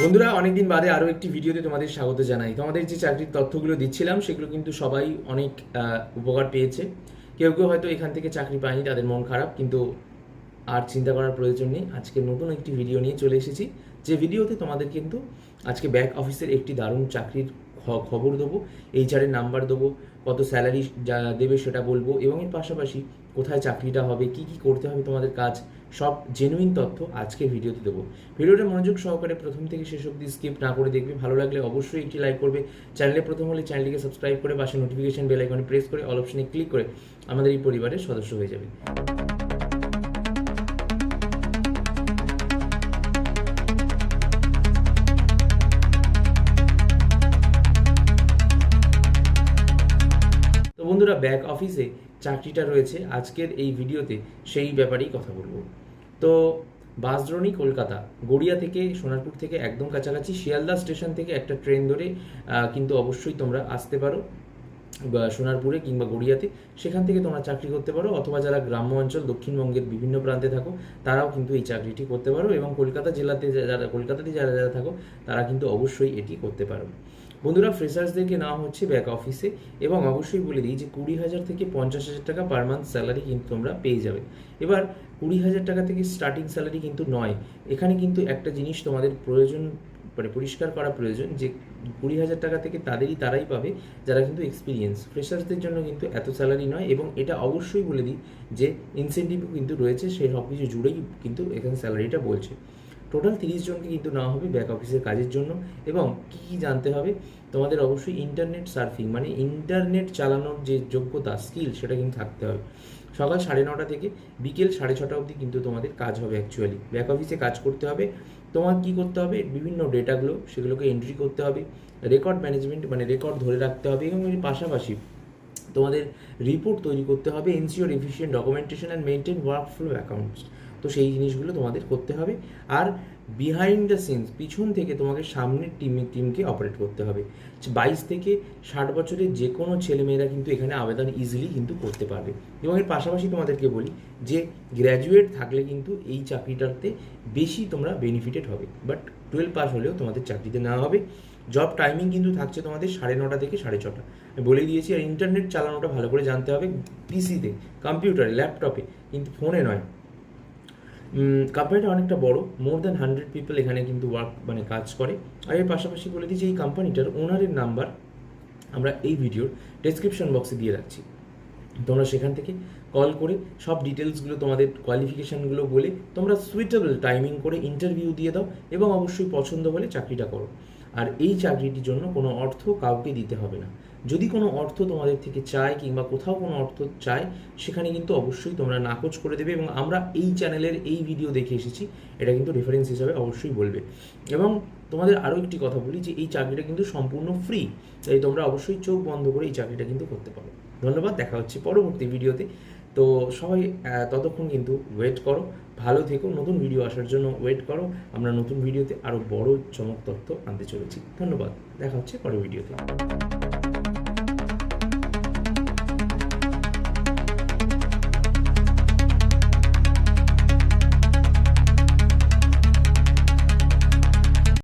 বন্ধুরা, অনেকদিন বাদে আরও একটি ভিডিওতে তোমাদের স্বাগত জানাই। তোমাদের যে চাকরির তথ্যগুলো দিচ্ছিলাম, সেগুলো কিন্তু সবাই অনেক উপকার পেয়েছে। কেউ কেউ হয়তো এখান থেকে চাকরি পায়নি, তাদের মন খারাপ, কিন্তু আর চিন্তা করার প্রয়োজন নেই। আজকে নতুন একটি ভিডিও নিয়ে চলে এসেছি। যে ভিডিওতে তোমাদের কিন্তু আজকে ব্যাক অফিসের একটি দারুণ চাকরির খবর দেবো এইচআরের নাম্বার দেবো, কত স্যালারি যা দেবে সেটা বলব এবং এর পাশাপাশি কোথায় চাকরিটা হবে, কি কি করতে হবে তোমাদের কাজ, সব জেনুইন তথ্য আজকের ভিডিওতে দেবো। ভিডিওটা মনোযোগ সহকারে প্রথম থেকে শেষ অবধি স্কিপ না করে দেখবে, ভালো লাগলে অবশ্যই একটি লাইক করবে। চ্যানেলে প্রথম হলে চ্যানেলটিকে সাবস্ক্রাইব করে পাশে নোটিফিকেশন বেল আইকনে প্রেস করে অল অপশনে ক্লিক করে আমাদের এই পরিবারের সদস্য হয়ে যাবে। বন্ধুরা ব্যাক অফিসে চাকরিটা রয়েছে। আজকের এই ভিডিওতে সেই ব্যাপারেই কথা বলব। তো বাসদ্রোণী কলকাতা, গড়িয়া থেকে সোনারপুর থেকে একদম কাছাকাছি, শিয়ালদা স্টেশন থেকে একটা ট্রেন ধরে কিন্তু অবশ্যই তোমরা আসতে পারো। সোনারপুরে কিংবা গড়িয়াতে, সেখান থেকে তোমরা চাকরি করতে পারো। অথবা যারা গ্রাম্য অঞ্চল, দক্ষিণবঙ্গের বিভিন্ন প্রান্তে থাকো, তারাও কিন্তু এই চাকরিটি করতে পারো এবং কলকাতা জেলাতে যারা, কলকাতাতে যারা যারা থাকো, তারা কিন্তু অবশ্যই এটি করতে পারো। বন্ধুরা, ফ্রেশার্সদেরকে নেওয়া হচ্ছে ব্যাক অফিসে এবং অবশ্যই বলে দিই যে কুড়ি হাজার থেকে পঞ্চাশ হাজার টাকা পার মান্থ স্যালারি কিন্তু তোমরা পেয়ে যাবে। এবার, কুড়ি হাজার টাকা থেকে স্টার্টিং স্যালারি কিন্তু নয়। এখানে কিন্তু একটা জিনিস তোমাদের প্রয়োজন মানে পরিষ্কার করা প্রয়োজন যে কুড়ি হাজার টাকা থেকে তাদেরই তারাই পাবে, যারা কিন্তু এক্সপিরিয়েন্স ফ্রেশার্সদের জন্য কিন্তু এত স্যালারি নয় এবং এটা অবশ্যই বলে দিই যে ইনসেন্টিভও কিন্তু রয়েছে, সেই সব কিছু জুড়েই কিন্তু এখানে স্যালারিটা বলছে। টোটাল তিরিশ জনকে কিন্তু নেওয়া হবে ব্যাক অফিসের কাজের জন্য এবং কী কী জানতে হবে? তোমাদের অবশ্যই ইন্টারনেট সার্ফিং মানে ইন্টারনেট চালানোর যে যোগ্যতা স্কিল সেটা কিন্তু থাকতে হবে। সকাল সাড়ে নটা থেকে বিকেল সাড়ে ছটা অবধি কিন্তু তোমাদের কাজ হবে অ্যাকচুয়ালি ব্যাক অফিসে কাজ করতে হবে। তোমার কি করতে হবে? বিভিন্ন ডেটাগুলো সেগুলোকে এন্ট্রি করতে হবে। রেকর্ড ম্যানেজমেন্ট মানে রেকর্ড ধরে রাখতে হবে এবং এর পাশাপাশি তোমাদের রিপোর্ট তৈরি করতে হবে ensure efficient documentation and maintain work flow accounts তো সেই জিনিসগুলো তোমাদের করতে হবে। আর বিহাইন্ড দ্য সিনস পিছন থেকে তোমাকে সামনের টিমে টিমকে অপারেট করতে হবে। বাইশ থেকে ষাট বছরের যে কোনো ছেলেমেয়েরা কিন্তু এখানে আবেদন ইজিলি কিন্তু করতে পারবে। এবং এর পাশাপাশি তোমাদেরকে বলি যে গ্র্যাজুয়েট থাকলে কিন্তু এই চাকরিটাতে বেশি তোমরা বেনিফিটেড হবে। বাট টুয়েলভ পাস হলেও তোমাদের চাকরিতে নেওয়া হবে। জব টাইমিং কিন্তু থাকছে তোমাদের সাড়ে নটা থেকে সাড়ে ছটা। বলে দিয়েছি, আর ইন্টারনেট চালানোটা ভালো করে জানতে হবে। পিসিতে কম্পিউটারে ল্যাপটপে কিন্তু ফোনে নয়। কোম্পানিটা অনেকটা বড়। মোর দ্যান হান্ড্রেড পিপল এখানে কিন্তু ওয়ার্ক মানে কাজ করে। আর এর পাশাপাশি বলে দিই যে এই কোম্পানিটার ওনারের নাম্বার আমরা এই ভিডিওর ডেসক্রিপশন বক্সে দিয়ে রাখছি। তোমরা সেখান থেকে কল করে সব ডিটেলসগুলো তোমাদের কোয়ালিফিকেশানগুলো বলে তোমরা সুইটেবল টাইমিং করে ইন্টারভিউ দিয়ে দাও এবং অবশ্যই পছন্দ বলে চাকরিটা করো। আর এই চাকরিটির জন্য কোনো অর্থ কাউকে দিতে হবে না। যদি কোনো অর্থ তোমাদের থেকে চায় কিংবা কোথাও কোনো অর্থ চায়, সেখানে কিন্তু অবশ্যই তোমরা নাকচ করে দেবে এবং আমরা এই চ্যানেলের এই ভিডিও দেখে এসেছি, এটা কিন্তু রেফারেন্স হিসাবে অবশ্যই বলবে। এবং তোমাদের আরও একটি কথা বলি যে এই চাকরিটা কিন্তু সম্পূর্ণ ফ্রি তাই তোমরা অবশ্যই চোখ বন্ধ করে এই চাকরিটা কিন্তু করতে পারো। ধন্যবাদ, দেখা হচ্ছে পরবর্তী ভিডিওতে তো সবাই ততক্ষণ কিন্তু ওয়েট করো, ভালো থেকো, নতুন ভিডিও আসার জন্য ওয়েট করো। আমরা নতুন ভিডিওতে আরও বড় চমক তথ্য আনতে চলেছি। ধন্যবাদ। দেখা হচ্ছে পরের ভিডিওতে